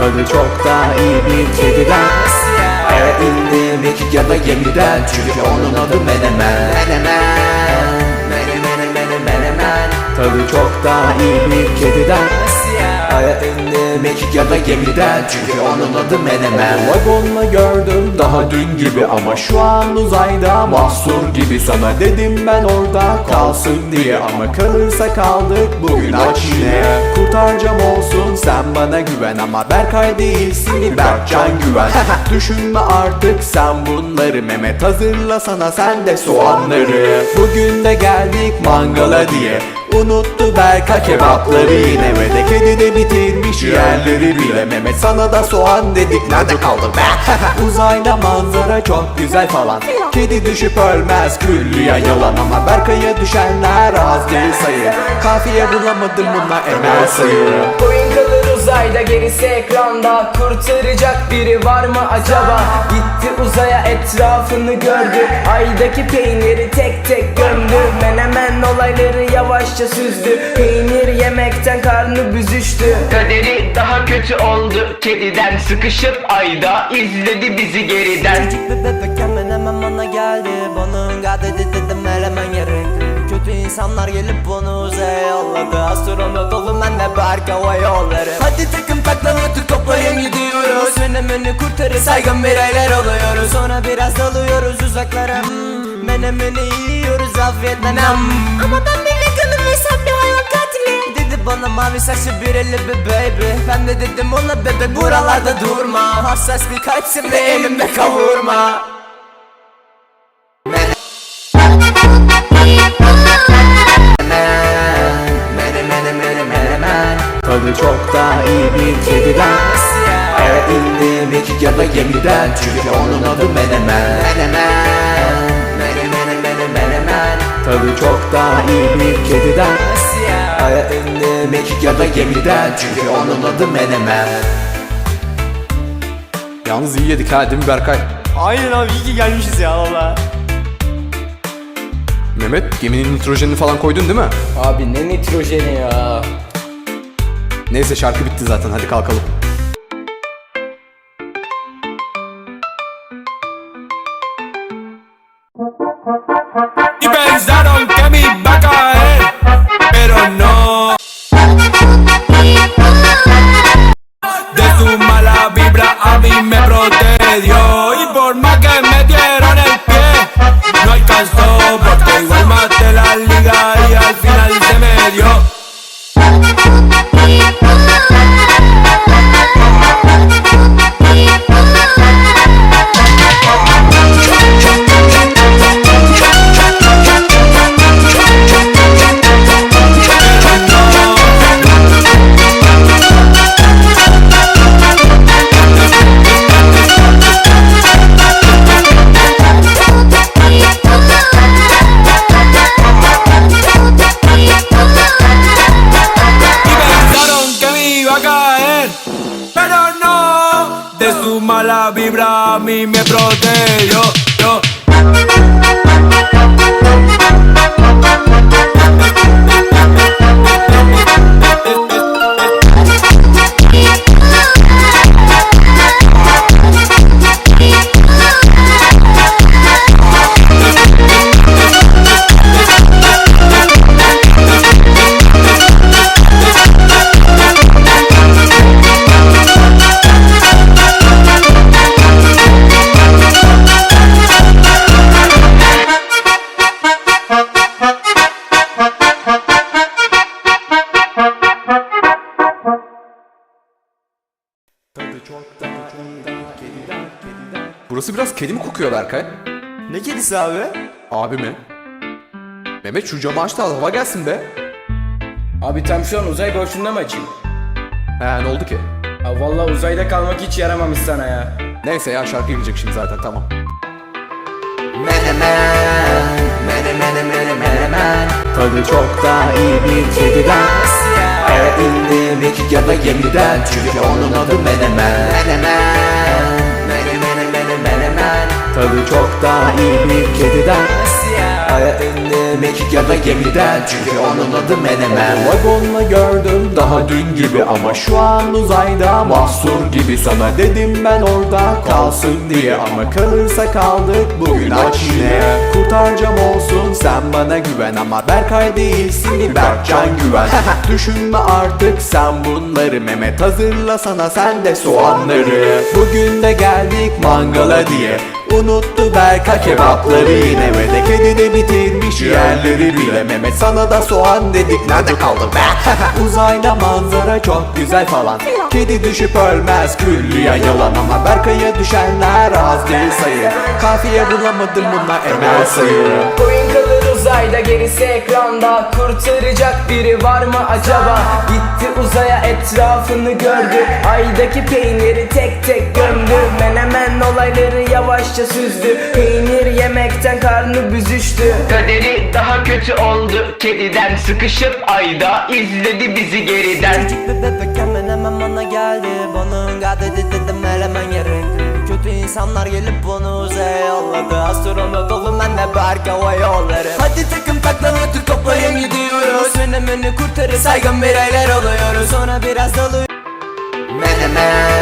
Tadı çok daha iyi bir kediden Aya indi mekik ya da gemiden Çünkü onun adı Menemen. Menemen menemen menemen Tadı çok daha iyi bir kediden Aya indi mekik ya da gemiden Çünkü onun adı menemen. Vagonla gördüm daha dün gibi Ama şu an uzayda mahsur gibi Sana dedim ben orada kalsın diye. Ama kalırsa kaldık bugün aç yine Kurtaracağım olsun sen bana güven Ama Berkay değilsin Berkcan güven. Düşünme artık sen bunları Mehmet hazırla sana sen de soğanları. Bugün de geldik mangala diye. Unuttu Berka kebapları yine Ve de kedi de bitirmiş yerleri bile Mehmet sana da soğan dedik. Nerede kaldı be? Uzayda manzara çok güzel falan. Kedi düşüp ölmez küllüye yalan Ama Berkay'a düşenler az değil sayı. Kafiye bulamadım buna emel sayı uzayda gerisi ekranda. Kurtaracak biri var mı acaba? Gitti uzaya etrafını gördü. Aydaki peyniri tek tek gömdü. Menemen olayları yavaşça süzdü. Peynir yemekten karnı büzüştü. Kaderi daha kötü oldu. Kediden sıkışıp ayda izledi bizi geriden insanlar gelip onu uzaya yolladı. Astronot olun ben de Berk Hava Yolları Hadi takım taklamatı toplayın gidiyoruz. Menemeni kurtarır saygın bireyler oluyoruz. Sonra biraz dalıyoruz uzaklara. Hmm, Menemeni yiyoruz afiyetle nam Ama ben bir veganım ve sen bir hayvan katili. Dedi bana mavi saçlı bir elli bir baby. Ben de dedim ona bebe buralarda durma. Hassas bir kalpsin ve elimde kavurma gemiden Çünkü onun adı menemen Menemen Menemen menemen menemen Tadı çok daha iyi bir kediden Aya indi mekik ya da gemiden Çünkü onun adı menemen Yalnız iyi yedik ha değil mi Berkay? Aynen abi iyi ki gelmişiz ya valla. Mehmet geminin nitrojenini falan koydun değil mi? Abi ne nitrojeni ya Neyse şarkı bitti zaten hadi kalkalım. Y pensaron que me iba a caer, pero no. De su mala vibra a mí me protegió y por más que me dieron el pie, no alcanzó porque igual maté la liga y al final se me dio. De su mala vibra a mí me protegió. Yo. Burası biraz kedi mi kokuyor Berkay? Ne kedisi abi? Abi mi? Mehmet şu camı aç da hava gelsin be. Abi tam şu an uzay boşluğunda mı açayım? He ne oldu ki? Ha vallahi uzayda kalmak hiç yaramamış sana ya Neyse ya şarkı girecek şimdi zaten tamam. Menemen Menemen menemen menemen Tadı çok daha iyi bir kediden Aya indi mekik ya da gemiden Çünkü onun adı menemen menemen Tadı çok daha iyi bir kediden. Aya indim mekik ya da gemiden Çünkü onun adı Menemen. Vagonla gördüm daha dün gibi Ama şu an uzayda mahsur gibi. Sana dedim ben orada kalsın diye Ama kalırsa kaldık bugün aç yine. Kurtaracağım olsun sen bana güven Ama Berkay değilsin Berkcan güven. Düşünme artık sen bunları Mehmet hazırla sana sen de soğanları. Bugün de geldik mangala diye Unuttu Berka kebapları. Yine Ve de kedi de bitirmiş yerleri bile. Mehmet sana da soğan dedik. Nerede kaldı be? Uzayda manzara çok güzel falan. Kedi düşüp ölmez külliye yalan Ama Berkay'a düşenler az değil sayı. Kafiye bulamadım bunlar emel sayı. Koyun kalır uzayda gerisi ekranda. Kurtaracak biri var mı acaba Gitti uzaya etrafını gördü Aydaki peyniri tek tek gömdü. Menemen olayları yavaşça süzdü. Peynir yemekten karnı büzüştü. Kaderi daha kötü oldu. Kediden sıkışıp ayda izledi bizi geriden. Küçük bir bebekken menemen bana geldi. Bana ınga dedi dedim elemen yerin Kötü insanlar gelip bunu uzaya yolladı. Astronot olun ben de Berk hava yolları Hadi takım takla otur toplayın gidiyoruz Menemeni kurtarır saygın bireyler oluyoruz. Sonra biraz dalıyoruz Menemen